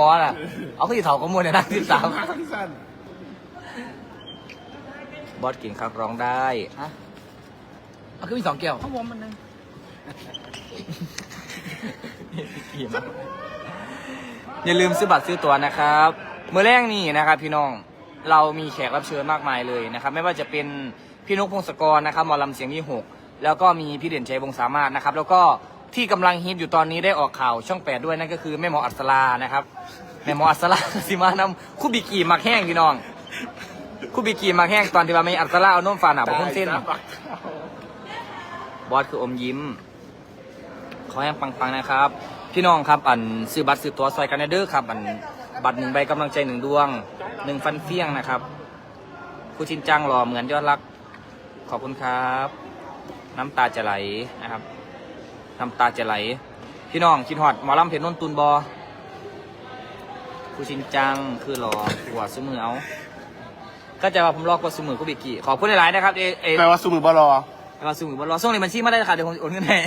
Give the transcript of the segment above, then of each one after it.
บอสอะ เอาขึ้นเถาก็มวยในนักสิบสามสั้นบอสเก่งครับร้องได้ฮะเอาขึ้นมีสองเกี่ยวข้าววอมมันนึงอย่าลืมซื้อบัตรซื้อตั๋วนะครับเมื่อแรกนี่นะครับ พี่น้องเรามีแขกรับเชิญมากมายเลยนะครับ ไม่ว่าจะเป็นพี่นุกพงศกรนะครับหมอลำเสียงที่หกแล้วก็มีพี่เด่นชัยวงศ์สามารถนะครับ แล้วก็ ที่กำลังฮิตอยู่ตอนนี้ได้ออกข่าวช่องแปดด้วยนั่นก็คือแม่หมออัศรานะครับ แม่หมออัศรา สิมานำคู่บิกีมักแห้งพี่น้องคู่บิกีมักแห้งตอนที่ว่าไม่อัศราเอานุ่มฟาหนาบอกเส้นตายซะบักเท้าบอสคืออมยิ้ม ขอให้งปังๆนะครับ พี่น้องครับอันซื้อบัตรซื้อตัวซอยกันเด้อครับอันบัตรหนึ่งใบกำลังใจหนึ่งดวงหนึ่งฟันเฟี้ยงนะครับผู้ชินจังหล่อเหมือนยอดรัก ขอบคุณครับ น้ำตาจะไหลนะครับ น้ำตาจะไหล พี่น้องคิดฮอดหมอลำเพชรนนท์ตูนบอผู้ชินจังคือหล่อหัวซื้อมือเอา ก็จะว่าผมรอกว่าซื้อมือกุบิกิขอบคุณหลายๆนะครับเอเอแปลว่าสมือบอลอเราสูงบนรอส่งในบัญชีมาได้ค่ะเดี๋ยวผมโอนเงินให้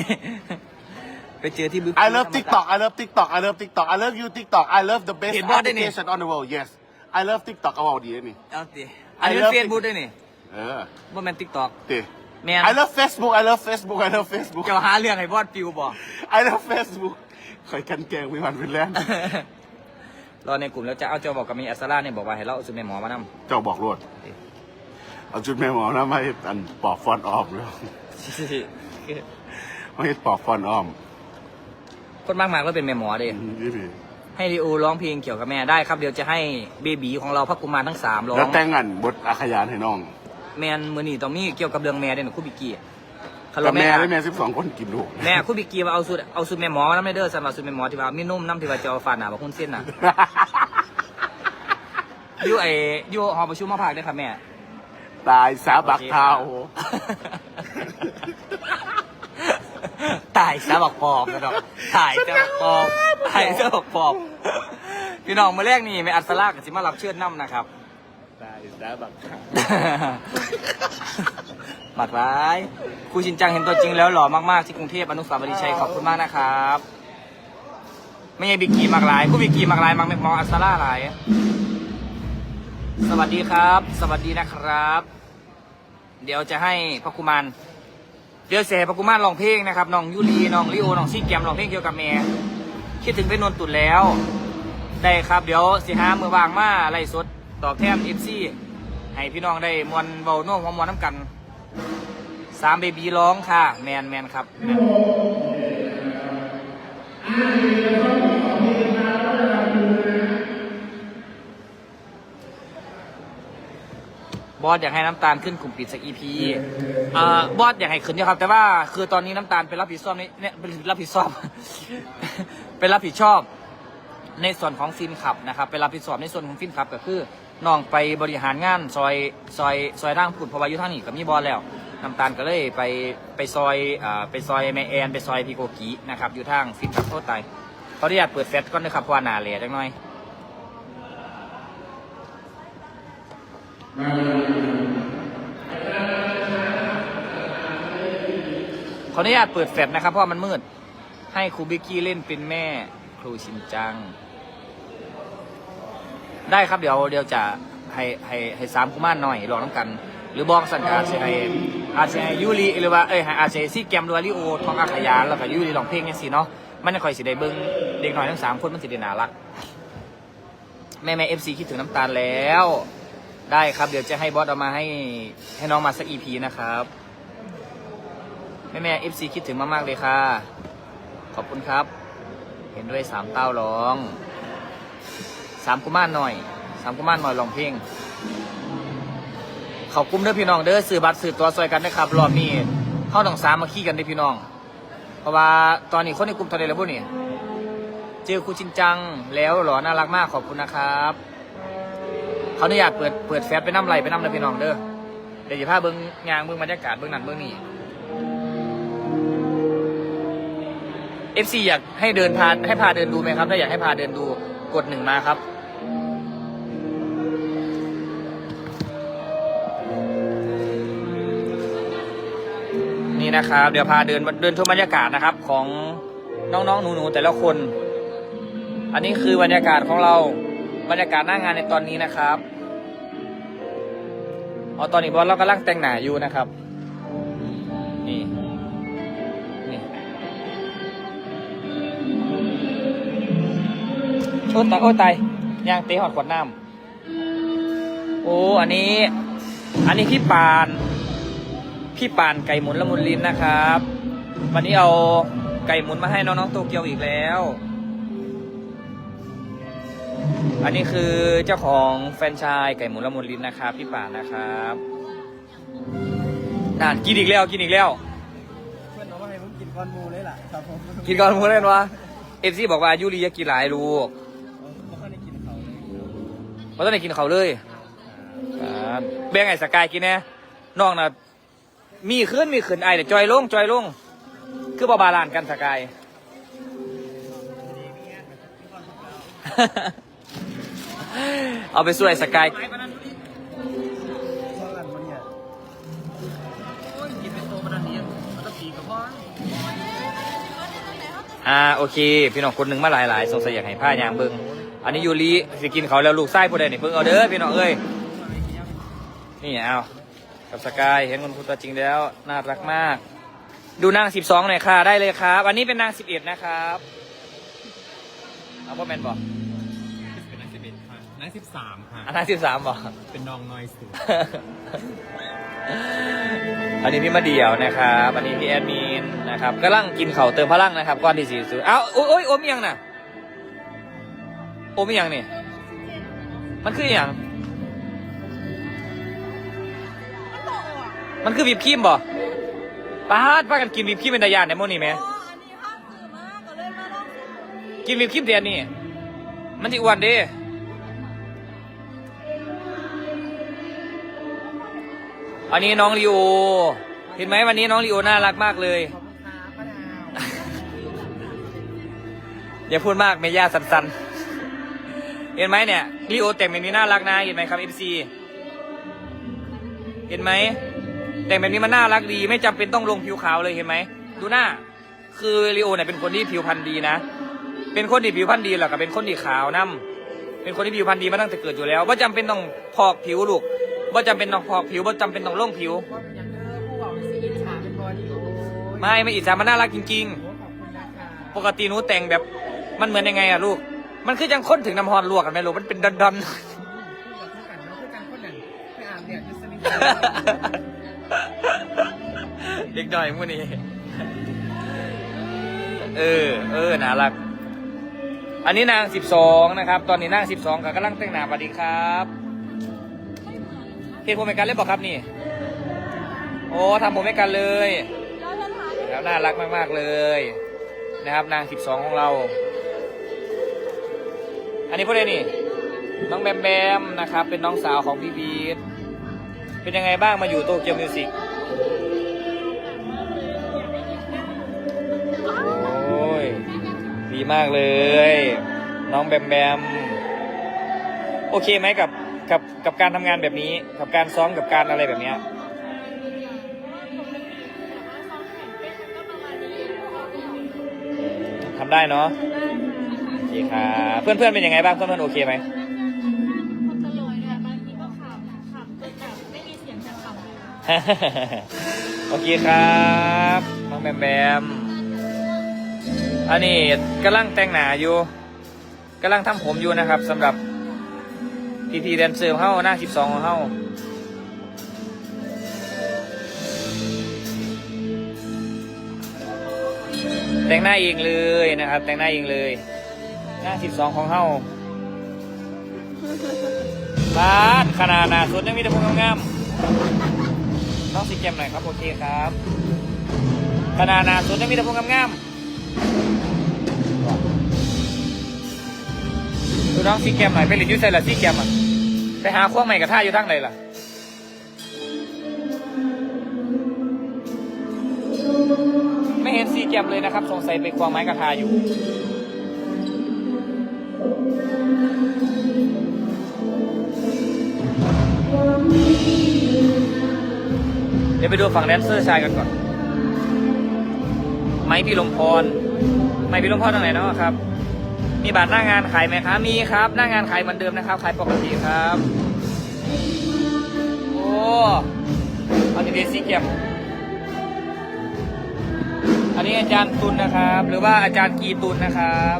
ไปเจอที่บุ๊ I love TikTok I love TikTok I love TikTok I love you TikTok I love the best เห็นบอสด้วยนี่ application on the world yes I love TikTok เอาเอาดีเลยนี่ เอาสิอันนี้ I เป็น love เฟซบุ๊กด้วยนี่เออบ่แมนติ๊กต็อกติ แมน I love Facebook I love Facebook I love Facebook เจ้าหาเรื่องให้บอสปิวบอก I love Facebook คอยกันแกงวิวันเป็นแลนด์รอในกลุ่มแล้วจะเอาเจ้าบอกกับมีอัสซาร่าเนี่ยบอกว่าให้เราเอาสุดในหมอมานเจ้าบอกรวดเอาจุดแม่หมอนะไม่อันปอกฟอนต์ออมแล้วำไม่ปอกฟอนต์ออมคนมากมากๆก็เป็นแม่หมอเด้นี่พี่ให้ดิโอร้องเพลงเกี่ยวกับแม่ได้ครับเดี๋ยวจะให้เบบีของเราพักกุมารทั้งสามร้อแล้วงแต่งงานบทอาขยานให้น้อง แมนมือนี่ต้องมีเกี่ยวกับเรื่องแม่เด้หนูคู่บิกกี้คาร์กับโลแม่แม่ได้แม่สิบสองคนกินลูกแม่คู่บิกกี้มาเอาสุดเอาสุดแม่หมอมาน้ำไม่เด้อสำหรับสุดแม่หมอที่ว่ามีนุ่มน้ำที่ว่าจะเอาฟาดหนาบอกคุณเส้นน่ะ อยู่ไออยู่หอประชุมมาภาคด้วยครับแม่ ตายสาบักเท้าตายซะบอกปอบนะดอกตายซะบอกปอบตายซะบอกปอบ พี่น้องมาแรกนี่แม่อัศรากับสิมารับเชิญน้ำนะครับ ตายสาบักเท้าบัตรร้ายครูชินจังเห็นตัวจริงแล้วหล่อมากๆที่กรุงเทพอนุสาวรีย์ชัยขอบคุณมากนะครับ ไม่ใช่บิกกี้มากหลายคู่บิกกี้มากหลายมังมองอัศราหลายสวัสดีครับ สวัสดีนะครับ เดี๋ยวจะให้พระกุมารเดี๋ยวเสียพระกุมารร้องเพลงนะครับน้องยูรีน้องลิโอน้องซี่แกมร้องเพลงเกี่ยวกับแม่คิดถึงเป็นนนตุนแล้วได้ครับ เดี๋ยวสิหามือวางมาไล่สดตอบแทนเอฟซี ให้พี่น้องได้มวนเบาโน่มวนน้ำกันสามเบบีร้องค่ะ แมนแมนครับบอสอยากให้น้ำตาลขึ้นกลุ่มปิดสักอีพีอ่าบอสอยากให้ขึ้นเยอะครับ แต่ว่าคือตอนนี้น้ำตาลเป็นรับผิดชอบในเนี่ยเป็นรับผิดชอบ เป็นรับผิดชอบ ในส่วนของฟินขับนะครับไปรับผิดชอบในส่วนของฟินขับก็คือ น้องไปบริหารงานซอยซอยซอยร่างผุดเพราะว่าอยู่ทางนี้กับมีบอลแล้วน้ำตาลก็เลยไปไปซอยอ่าไปซอยแมแอนไปซอยพีโกกีนะครับอยู่ทางฟินขับโทษไตเขาได้อยากเปิดแฟลชก่อนนะครับเพราะว่าหนาเหล่จังหน่อยขออนุญาตเปิดแฟลชนะครับเพราะมันมืด ให้ครูบิกกี้เล่นเป็นแม่ครูชินจัง ได้ครับเดี๋ยวเดี๋ยวจะให้ให้ให้สามกุมารหน่อยลองน้ำกัน หรือบอกสัญญาเซไออาเซยูริหรือว่าเอ้ยอาเซซี่แกมหรือว่าลิโอทองอาขยานแล้วก็ยูริลองเพลงเนี่ยสิเนาะมันจะคอยสิได้เบิ้งเด็กหน่อยทั้งสามคนมันสิได้น่ารักแม่แม่เอฟซีคิดถึงน้ำตาลแล้ว ได้ครับเดี๋ยวจะให้บอสเอามาให้ให้น้องมาสักอีพีนะครับแม่แม่เอฟซีคิดถึงมากๆเลยค่ะ ขอบคุณครับ เห็นด้วยสามเต้าร้อง สามกุมารหน่อยสามกุมารหน่อยลองเพลงเขากุ้มเด้อพี่น้องเด้อซื้อบัตรซื้อตัวซอยกันนะครับรอบนี้เข้าต้องสามมาขี้กันเด้อพี่น้อง เพราะว่าตอนนี้คนในกลุ่มทะเลแล้วพวกนี้เจอครูชินจังแล้วหล่อน่ารักมากขอบคุณนะครับเขาอนุญาตเปิดเปิดแฟลชไปน้ำไหลไปน้ำเลยพี่น้องเด้อเดี๋ยวจะพาเบิ้งงานเบิ้งบรรยากาศเบิ้งนั่นเบิ้งนี่เอฟซีอยากให้เดินพาให้พาเดินดูไหมครับ ถ้าอยากให้พาเดินดูกดหนึ่งมาครับ นี่นะครับ เดี๋ยวพาเดินเดินชมบรรยากาศนะครับของน้องๆหนูๆแต่ละคน อันนี้คือบรรยากาศของเราบรรยากาศหน้างานในตอนนี้นะครับเอาตอนนี้บอสเรากำลังแต่งหน้าอยู่นะครับนี่นี่โอ้ตายโอ้ตายยางเตะหอดขวดน้ำโอ้อันนี้ อันนี้พี่ปาน พี่ปานไก่หมุนละมุนลิ้นนะครับ วันนี้เอาไก่หมุนมาให้น้องๆโตเกียวอีกแล้ว อันนี้คือเจ้าของแฟรนไชายไก่หมุนละมุนลิ้นนะครับ พี่ปานนะครับนานกินอีกแล้วกินอีกแล้ว เพื่อนน้องว่าให้ผมกินก้อนหมูเลยล่ะครับผมกินก่อนพูดเล่นวะเอฟซีบอกว่ายูรีอยากกินหลายลูกไม่ค่อยได้กินเขาเลยเพราะตอนไหนกินเขาวเลยครับแบ่งไอ้สกายกินแน่น้องน่ะ มีขึ้นมีขึ้นไอ้เดี๋ยวจอยลงจอยลง คือบาบาลานกันสกาย เอาไปช่วยสกาย อ่าโอเค พี่น้องคนหนึ่งมาหลายๆสงสัยอยากให้ผ้ายางเบิ้งอันนี้ยูริสิกินเขาแล้วลูกไส้ผู้ใดนี่เพิ่งเอาเด้อพี่น้องเอ้ยนี่เอา กับสกายเห็นคนพูดตัวจริงแล้ว น่ารักมาก ดูนางสิบสองหน่อยค่ะ ได้เลยครับ อันนี้เป็นนางสิบเอ็ดนะครับเอาพ่อแมนบอกเป็นนักสิบเอ็ดค่ะนักสิบสามค่ะอันนางสิบสามบอก เป็นน้องน้อยสุดอันนี้พี่มาเดี่ยวนะครับ อันนี้พี่แอดมินนะครับกำลังกินเขาวเติมพลังนะครับก้อนที่สี่สุดเอ้าโอ้ยโอ้ยโอมอีหยังน่ะโอมอีหยังนี่มันคืออหย่าง มันคือวิปครีมบ่ป้าดป้ากันกินวิปครีมเป็นตายานในโมนี่ไหมอ๋ออันนี้ห้ามถือมากก็เลยมาลองซื้อกินวิปครีมเดียนนี่มันจะอ้วนเด้อันนี้น้องลีโอเห็นไหมวันนี้น้องลีโอน่ารักมากเลย ขอบคุณครับป้าดาวอย่าพูดมากเมย่าสันๆเห็นไหมเนี่ยลีโอแต่งแบบนี้น่ารักนะเห็นไหมครับเอฟซีเห็นไหม แต่งแบบนี้มันน่ารักดี ไม่จำเป็นต้องลงผิวขาวเลยเห็นไหมดูหน้า คือลีโอเนี่ยเป็นคนที่ผิวพรรณดีนะ เป็นคนที่ผิวพรรณดีแหละกับเป็นคนที่ขาวนำเป็นคนที่ผิวพรรณดีมาตั้งแต่เกิดอยู่แล้วว่าจำเป็นต้องพอกผิวลูกว่าจำเป็นต้องพอกผิวว่าจำเป็นต้องลงผิวว่าเป็นยังเด้อผู้บอกสีอิจฉาเป็นบอดี้โอ้ยไม่ไม่อิจฉามันน่ารักจริงโอ้ขอบคุณนะคะๆปกติหนูแต่งแบบมันเหมือนยังไงอะลูก มันคือยังค้นถึงน้ำฮอนลวกกันไหมลูกมันเป็นดอนพูดกับเพื่อนกันเนาะเพื่อนกันคนนั้นไปอาบเนี่ยยุสมิธๆ เด็กหน่อยมื่อนี้ เออ เออน่ารัก อันนี้นางสิบสองนะครับ ตอนนี้นางสิบสองกำลังแต่งหน้าสวัสดีครับเห็นผมเป็นกันเล่นบอกครับนี่ โอ้ทำผมไม่กันเลยแล้วน่ารักมาก ๆ เลย นะครับนางสิบสองของเรา อันนี้พวกนี้นี่ น้องแบมแบมนะครับ เป็นน้องสาวของพี่บีทเป็นยังไงบ้างมาอยู่โตเกียวมิวสิก ดีมากเลย น้องแบมแบมโอเคไหมกับกับกับการทำงานแบบนี้ กับการซ้อมกับการอะไรแบบเนี้ย ทำได้เนาะโอเคครับเพื่อนๆเป็นยังไงบ้างเพื่อนๆโอเคไหมคนตลอยเนี่ยบางทีก็ขับขับจนแบบไม่มีเสียงจะขับเลยโอเคครับน้องแบมแบม อันนี้กำลังแต่งหน้าอยู่กำลังทำผมอยู่นะครับสำหรับพีพีแดนเซอร์เฮาหน้าสิบสองของเฮาแต่งหน้าเองเลยนะครับ แต่งหน้าเองเลย หน้าสิบสองของเฮาบ้านขนาดหนาสุดยังมีแต่พวกงามๆน้องสีแกมหน่อยครับโอเคครับขนาดหนาสุดยังมีแต่พวกงามๆ ดูน้องสีแกมหน่อยไปเรียนยูไซล่ะสีแกมอะไปหาขั้วใหม่กับท่าอยู่ทั้งไหนล่ะไม่เห็นสีแกมเลยนะครับ สงสัยไปควงไม้กระทาอยู่เดี๋ยวไปดูฝั่งแดนเซอร์ชายกันก่อน ไม้พี่ลมพร ไม้พี่ลมพรตรงไหนเนาะครับ มีบัตรหน้างานขายไหมครับ มีครับ หน้างานขายเหมือนเดิมนะครับ ขายปกติครับ โอ้เอาดีๆสีเก็บอันนี้อาจารย์ตุลนะครับ หรือว่าอาจารย์กีตุลนะครับ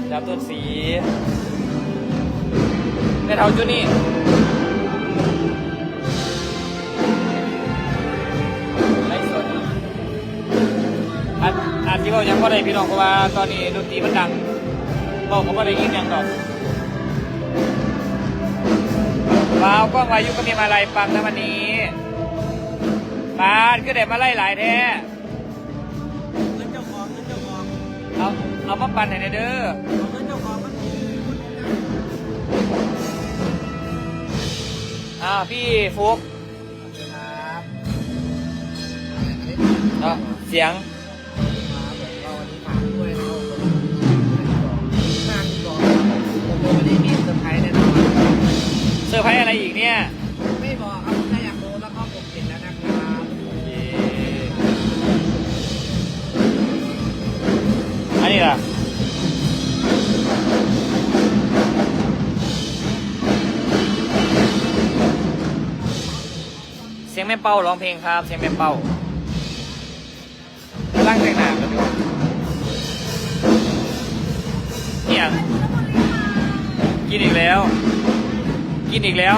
อาจารย์ตุลสีในเท่าจุนี่ ยังก็ได้พี่น้องเพราะว่าตอนนี้ดนตรีมันดังบอกผมว่าได้ยินยังดอกว้าวกล้องวายุก็มีมาลายฟังนะวันนี้ปานก็ได้มาไล่หลายแท้เงินเจ้าของเงินเจ้าของเอาเอามาปั่นให้หน่อยเด้อเอาเงินเจ้าของมันมีอ่าพี่ฟุกครับเสียง เสียงแม่เป้าร้องเพลงครับเสียงแม่เป้ากำลังแต่งหน้ากันอยู่เนี่ยกินอีกแล้ว กินอีกแล้ว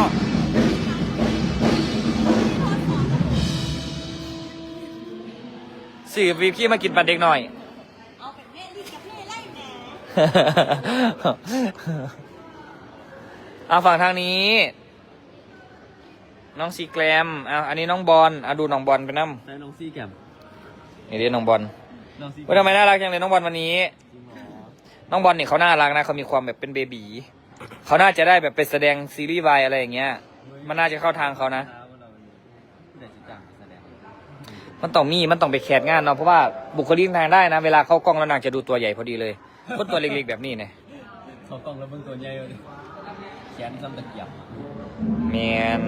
สื่อวีพี่มากินปันเด็กหน่อย เอาเป็นแม่รีบกับแม่ไล่แหนเอาฝั่งทางนี้ น้องซีแกรมเอาอันนี้น้องบอลเอาดูน้องบอลไปน้ได้น้องซี่แกมำนี่เรียน้องบอลน้องซี่ว่าทำไมน่ารักจังเลยน้องบอลวันนี้น้องบอลนี่เขาน่ารักนะเขามีความแบบเป็นเบบีเขาน่าจะได้แบบเป็นแสดงซีรีส์วายอะไรอย่างเงี้ย มันน่าจะเข้าทางเขานะมันต้องมีมันต้องไปแคสงานเนาะเพราะว่าบุคลิกทางได้นะ เวลาเข้ากล้องแล้วนางจะดูตัวใหญ่พอดีเลยคนตัวเล็กๆแบบนี้เนี่ยเขากล้องแล้วเบิ่งตัวใหญ่เลย แขนซ้ำตะเกียบแมน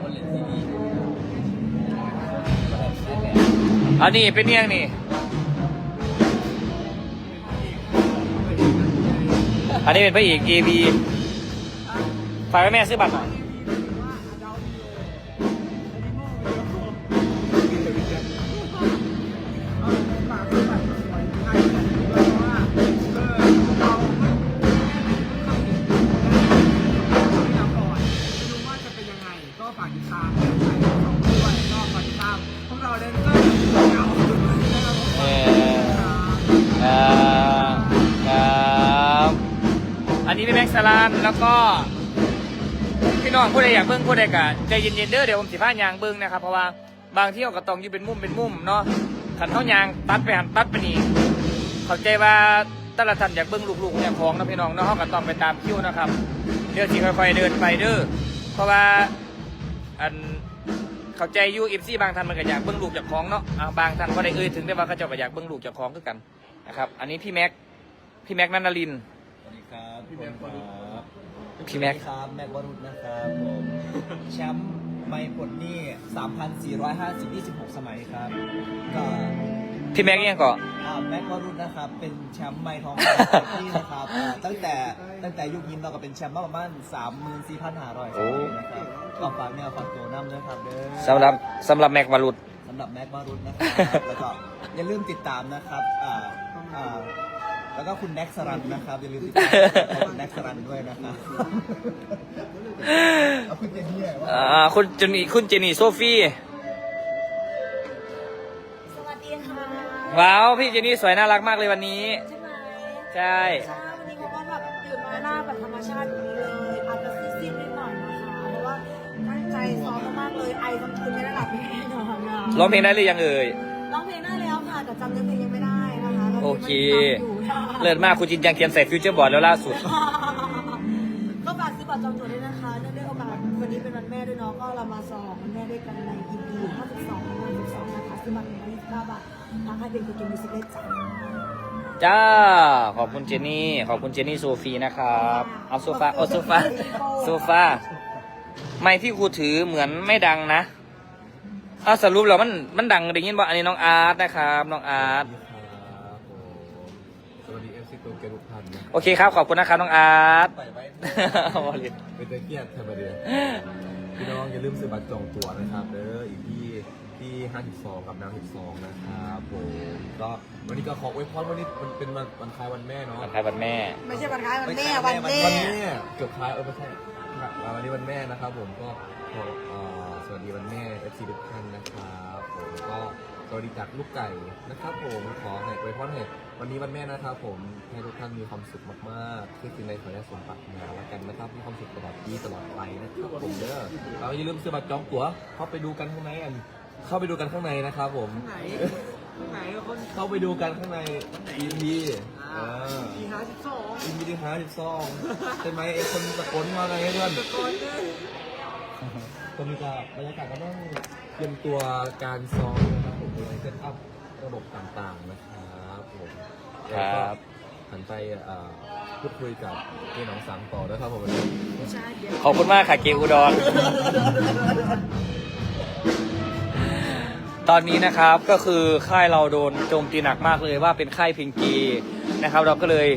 คนเล่นซีรีอันนี้เป็นเนียงนี่ อันนี้เป็นพระเอก AV ฝากให้แม่ซื้อบัตรหน่อย อันนี้เป็นแม็กซ์สลันแล้วก็พี่น้องผู้ใดอยากเบิ้งผู้ใดกะใจเย็นๆเด้อเดี๋ยวผมสิพายางเบิ้งนะครับเพราะว่าบางที่เขาก็ต้องอยู่เป็นมุมเป็นมุมเนาะขันเขายางตัดไปหันตัดไปนี่เข้าใจว่าแต่ละท่านอยากเบิ้งลูกๆเนี่ยของนะพี่น้องเนาะเขาก็ต้องไปตามคิวนะครับเดี๋ยวสิค่อยๆเดินไปเด้อเพราะว่าอันเข้าใจยูเอฟซีบางท่านมันก็อยากเบิ้งลูกจากของเนาะบางท่านก็ได้เอ่ยถึงได้ว่าเขาเจ้าก็อยากเบิ้งลูกจากของคือกันนะครับอันนี้พี่แม็กพี่แม็กนันนลิน ทร์สวัสดีครับพี่แบงค์ครับพี่แม็กครับแม็กวรุษนะครับผมแชมป์ไม่ปลดหนี้3,450 26 สมัยครับก็พี่แม็กยังก่อนอ่าแม็กวรุษนะครับ เป็นแชมป์ไม่ทองคำที่นะครับอ่าตั้งแต่ตั้งแต่ยุคยินเราก็เป็นแชมป์มาประมาณ34,500สมัยนะครับก็ฝากเนี่ยฝากตัวน้ำด้วยครับเด้อ สำหรับสำหรับแม็กวารุษ สำหรับแม็กวรุษนะครับ แล้วก็อย่าลืมติดตามนะครับอ่าอ่า แล้วก็คุณแน็กสรันนะครับอย่าลืมติดตามคุณแน็กสรันด้วยนะครับเอาคุณเจนนี่ว่าอ่าคุณเจนี่คุณเจนี่โซฟีสวัสดีค่ะว้าวพี่เจนี่สวยน่ารักมากเลยวันนี้ ใช่ไหมใช่ ใช่วันนี้เขาก็แบบตื่นมาหน้าแบบธรรมชาติอย่างนี้เลยอาจจะซีดๆนิดหน่อยนะคะเพราะว่าตั้งใจซ้อมมากๆเลยไอทั้งคืนไม่ได้หลับไม่ได้นอนนะร้องเพลงได้หรือยังเอ่ย ร้องเพลงได้แล้วค่ะแต่จำเนื้อเพลงยังไม่ได้นะคะโอเค ตอนนี้มัน เลิศมากคุณจินจังเขียนใส่ฟิวเจอร์บอร์ดแล้วล่าสุด ก็ฝากซื้อบัตรจองตั๋วด้วยนะคะเนื่องในโอกาสวันนี้เป็นวันแม่ด้วยเนาะก็เรามาสอบวันแม่ด้วยกันใน EP 52 52นะคะซื้อบัตร129บาททางค่ายเพลงคือเกมมิวสิกเลจ้าจ้า ขอบคุณเจนี่ ขอบคุณเจนี่โซฟีนะครับ เอาโซฟา เอาโซฟา โซฟา ไม่ที่ครูถือเหมือนไม่ดังนะเอาสรุปแล้วมัน มันดังได้ยินบ่อันนี้น้องอาร์ตนะครับ น้องอาร์ต โอเคครับ ขอบคุณนะครับน้องอาร์ตไปไว้วอลลินเป็นตะเกียบเทอร์มาเดียพี่น้องอย่าลืมซื้อบัตรจองตั๋วนะครับเด้ออีกที่ที่52กับนาง12นะครับผมก็วันนี้ก็ขออวยพรวันนี้มันเป็นวันวันคล้ายวันแม่เนาะวันคล้ายวันแม่ ไม่ใช่วันคล้ายวันแม่วันแม่วันแม่เกือบคล้ายเออไม่ใช่วันนี้วันแม่นะครับ ผมก็ขอเอ่อสวัสดีวันแม่เอฟซีทุกท่านนะครับผมก็ สวัสดีจากลูกไก่นะครับผมขอให้อวยพรให้วันนี้วันแม่นะครับผมให้ทุกท่านมีความสุขมากๆที่สิ่งใดขอให้สมปรารถนาแล้วกันนะครับมีความสุขตลอดปีตลอดไปนะครับผมเด้อเราอย่าลืมซื้อบัตรจองตั๋วเข้าไปดูกันข้างในอันเข้าไปดูกันข้างในนะครับผมไหนไหนคนเข้าไปดูกันข้างใน EP เออดีห้าสิบสอง EP ที่ห้าสิบสองใช่ไหมไอ้คนตะโกนมาไงเพื่อนก่อนเลยตอนนี้ก็บรรยากาศก็ต้องเตรียมตัวการซ้อม มโดยเซตอัพระบบต่างๆนะครับผมครับแล้วก็หันไปเอ่อพูดคุยกับเจ๊หนองสังต่อนะครับผมวันนี้ผู้ชายเดี๋ยวขอบคุณมากค่ะเกอุดร ตอนนี้นะครับก็คือค่ายเราโดนโจมตีหนักมากเลยว่าเป็นค่ายพิงกีนะครับ เราก็เลย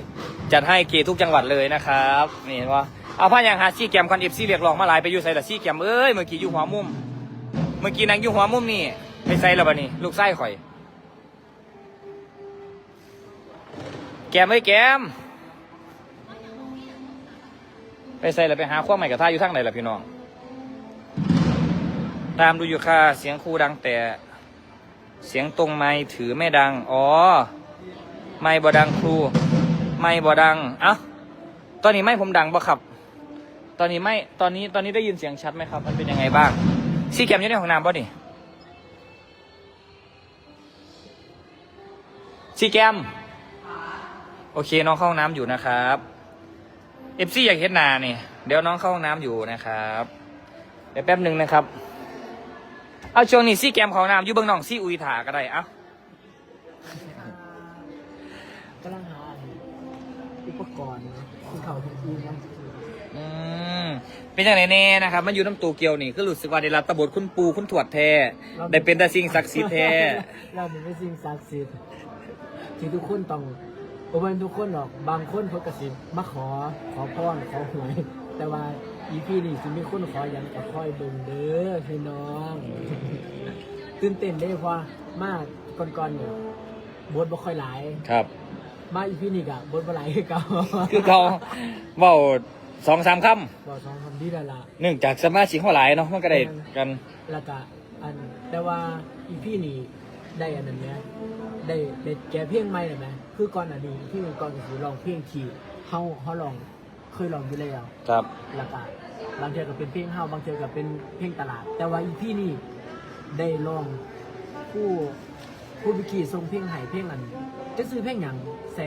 จัดให้เกทุกจังหวัดเลยนะครับนี่เห็นว่าเอาผ้าอย่างหาซี่แกมคอนเอฟซีเรียกร้องมาหลายไปอยู่ใส่แต่ซี่แกมเอ้ยเมื่อกี้อยู่หัวมุม เมื่อกี้นางอยู่หัวมุมนี่ ไปใส่แล้วบัดนี้ลูกไส้ข่อย แกมเอ้ยแกม ไปใส่แล้วไปหาความใหม่กับท่าอยู่ทางไหนล่ะพี่น้อง ตามดูอยู่ค่ะ เสียงครูดังแต่ เสียงตรงไม้ถือไม่ดัง อ๋อ ไม่บ่ดังครู ไม่บ่ดัง เอ้า ตอนนี้ไม่ผมดังบ่ครับ ตอนนี้ไม่ ตอนนี้ ตอนนี้ได้ยินเสียงชัดไหมครับ มันเป็นยังไงบ้าง ซีแกมอยู่ในห้องน้ำป่ะนี่ ซีแกม โอเคน้องเข้าห้องน้ำอยู่นะครับเอฟซีอยากเห็นหนานี่เดี๋ยวน้องเข้าห้องน้ำอยู่นะครับ เดี๋ยวแป๊บหนึ่งนะครับ เอาช่วงนี้ซีแกมเข้าห้องน้ำอยู่เบื้องน้องซีอุยถาก็ได้เอ้ากำลังหาอุปกรณ์ที่เขาที่อื่นนะอืมเป็นอย่างไรแน่นะครับ มันอยู่น้ำตูเกียวนี่คือรู้สึกว่าได้รับตบทคุณปูคุณถวดแท้ได้เป็นแต่สิ่งศักดิ์สิทธิ์แท้เราเป็นสิ่งศักดิ์สิทธิ์ ที่ทุกคนต้องบ่เป็นทุกคนหรอกบางคนเขากระสิบมาขอขอพรขอหวย แต่ว่าอีพีนี่สิมีคนขออย่างกับคอยเบิ่งเด้อพี่น้อง ตื่นเต้นได้เพราะว่ามากก่อนๆเนี่ยบทบ่ค่อยหลาย ครับ มาอีพีนี่กะบทบ่หลายคือเก่าคือเขาเบาสองสามคบอกสองคำดีแล้วล่ะำเนื่องจากสมาชิกเขาหลายเนาะมันก็ได้กัน แล้วก็อันแต่ว่าอีพี่นี่ ได้อันนั้นเนี่ยได้ได้แกเพียงไม่เลยไหมคือก่อนอันนี้ที่ก่อนก็คือลองเพลงที่เฮาเฮาลองเคยลองอยู่แล้ว ครับ แล้วก็บางเทือก็เป็นเพลงเฮาบางเทือก็เป็นเพลงตลาด แต่ว่าอีพี่นี่ได้ลองผู้ผู้วิกีทรงเพลงไห้เพลงอันจะซื้อเพลงอย่างแซ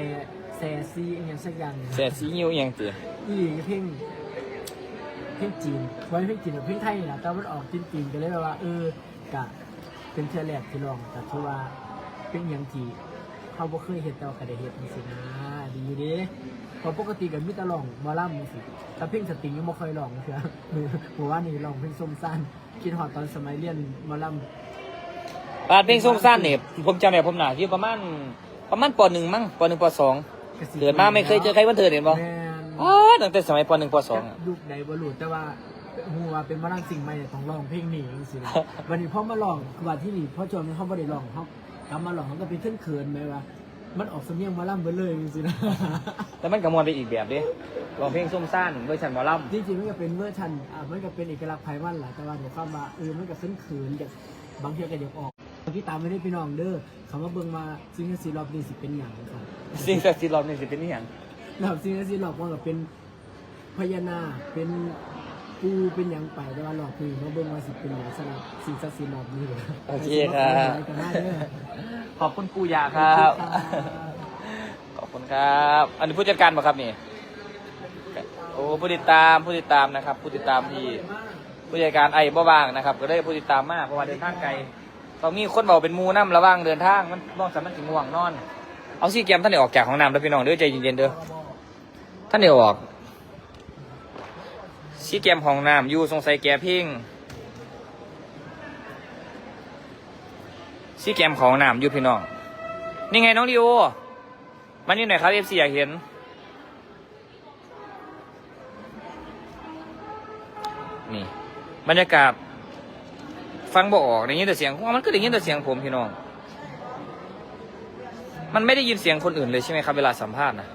แซซีอหย่างสักอย่างนี่นะเสียสีนิ้วอหยังเตียอีเพลงเพลงจีนไว้เพลงจีนกับเพลงไทยนี่นะแต่มันออกจีนจีนๆก็เลยแบบว่า เออกะ เป็นเทือแรกที่ลองแต่คือว่าเป็นอหย่างที่เขาบ่เคยเห็นแต่ว่าก็ได้เห็นสินะดีเด้เพราะปกติกับมิตรลองหมอลำสิแต่เพลงสตริงยังบ่เคยลองเชื่อหมู่ว่านี่ลองเพลงส้มสั้นคิดฮอดตอนสมัยเรียนหมอลำบาดเพลงส้มสั้นเนี่ยผมจำได้ผมหนาที่ประมาณประมาณปหนึ่งมั้งปหนึ่งปสองเกิดมาไม่เคยเจอใครวันเถิดเห็นบ่แม่นอ๋อตั้งแต่สมัยปหนึ่งปสองอะยุคใดบ่รู้แต่ว่า ฮู้ว่าเป็นมาลังสิ่งใหม่เนี่ยต้องร้องเพลงนี้จังซี่นะวันนี้พอมาร้องคือว่าที่นี่พอจนเขาบ่ได้ร้องเขากลับมาร้องเขาก็เป็นเขินๆไหมว่ามันออกสำเนียงหมาล่ำไปเลยจังซี่นะแต่มันกระมวลไปอีกแบบเด้ลองเพลงส้มสั้นเวอร์ชันหมอลำจริงๆมันก็เป็นเวอร์ชันอ่ามันก็เป็นเอกลักษณ์ภายวันแหละแต่ว่าเดี๋ยวเข้ามาเออมันก็เขินๆจากบางทีก็เดี๋ยวออกที่ตามไม่ได้พี่น้องเด้อคำว่าเบิ่งมาซิงเกิลซีรอบนี้สิเป็นหยังครับสิ่งศักดิ์สิทธิ์รอบนี้สิเป็นอหย่าง นะครับซิงเกิลซีรอบมันก็เป็นพญานาคเป็น ปูเป็นหยังไปแต่ว่าหลอกคือมาเบิ่งมาสิเป็นหยังสำหรับสิ่งศักดิ์สิทธิ์รอบนี้เลยโอเคครับไปกันได้เด้อขอบคุณปูยาครับ ขอบคุณครับ อันนี้ผู้จัดการป่ะครับนี่ โอ้ผู้ติดตามผู้ติดตามนะครับ ผู้ติดตามที่ผู้จัดการไอ้บ่ว่างนะครับ ก็ได้ผู้ติดตามมากเพราะว่าเดินทางไกลต้องมีคนบอกเป็นหมูน้ำระหว่างเดินทางมันมองสามันถึงง่วงนอน เอาซี่เกมท่านเดี๋ยวออกจากห้องน้ำแล้วพี่น้องเด้อใจเย็นๆเด้อท่านเดี๋ยวออก ชี้แกมห้องน้ำอยู่สงสัยแกเพิงชี้แกมของน้ำอยู่พี่น้อง นี่ไงน้องดิโอมานี่หน่อยครับเอฟซีอยากเห็น นี่ บรรยากาศ ฟังบ่ออกในยินแต่เสียงมันก็ได้ยินแต่เสียงผมพี่น้อง มันไม่ได้ยินเสียงคนอื่นเลยใช่ไหมครับ เวลาสัมภาษณ์นะ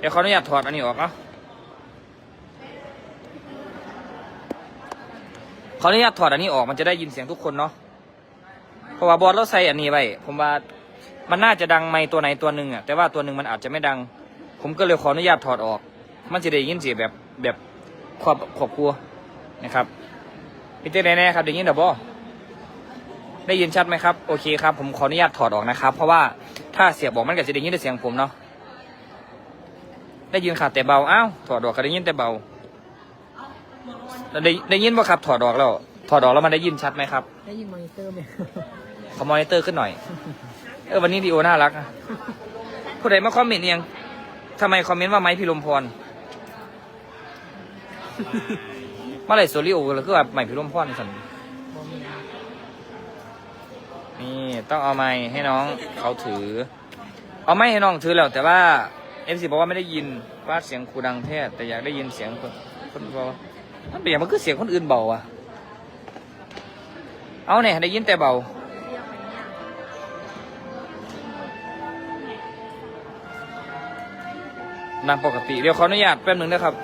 เดี๋ยวขออนุญาตถอดอันนี้ออกเนาะขออนุญาตถอดอันนี้ออกมันจะได้ยินเสียงทุกคนเนาะเพราะว่าบอสเราใส่อันนี้ไว้ผมว่ามันน่าจะดังไม่ตัวไหนตัวหนึ่งอะแต่ว่าตัวหนึ่งมันอาจจะไม่ดัง ผมก็เลยขออนุญาตถอดออก มันจะได้ยินเสียงแบบแบบครอบครอบครัวนะครับพี่เต้แน่ๆครับได้ยินเดี๋ยวบอได้ยินชัดไหมครับโอเคครับผมขออนุญาตถอดออกนะครับ เพราะว่าถ้าเสียบบอกมันก็จะได้ยินแต่เสียงผมเนาะ ได้ยินขาดแต่เบาอ้าวถอดออกก็ได้ยินแต่เบาแล้วได้ได้ยินป่ะครับ ถอดออกแล้ว ถอดออกแล้วมันได้ยินชัดไหมครับ ได้ยินมอนิเตอร์ไหมขอมอนิเตอร์ขึ้นหน่อย เออวันนี้ดีโอน่ารักอะผู้ใดมาคอมเมนต์เองทำไมคอมเมนต์ว่าไม้พิรมพรเมื่อไหร่โซลิโอแล้วก็แบบไม้พิรมพรสันนี่ต้องเอาไม้ให้น้องเขาถือ เอาไม้ให้น้องถือแล้วแต่ว่า เอฟซีบอกว่าไม่ได้ยินว่าเสียงครูดังแท้แต่อยากได้ยินเสียงคนคนเบามันเป็นอย่างมันคือเสียงคนอื่นเบาอะเอาเนี่ยได้ยินแต่เบานำปกติ เดี๋ยวขออนุญาตแป๊บหนึ่งนะครับ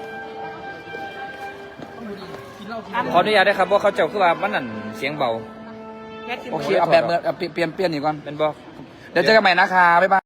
ขออนุญาตได้ครับว่าเขาเจ้าคือว่ามันนั่นเสียงเบา โอเค เอาแบบเมื่อเอาเปลี่ยนเปลี่ยนเปลี่ยนอีกก่อนเป็นบอกเดี๋ยวเจอกันใหม่นะคะบ๊ายบาย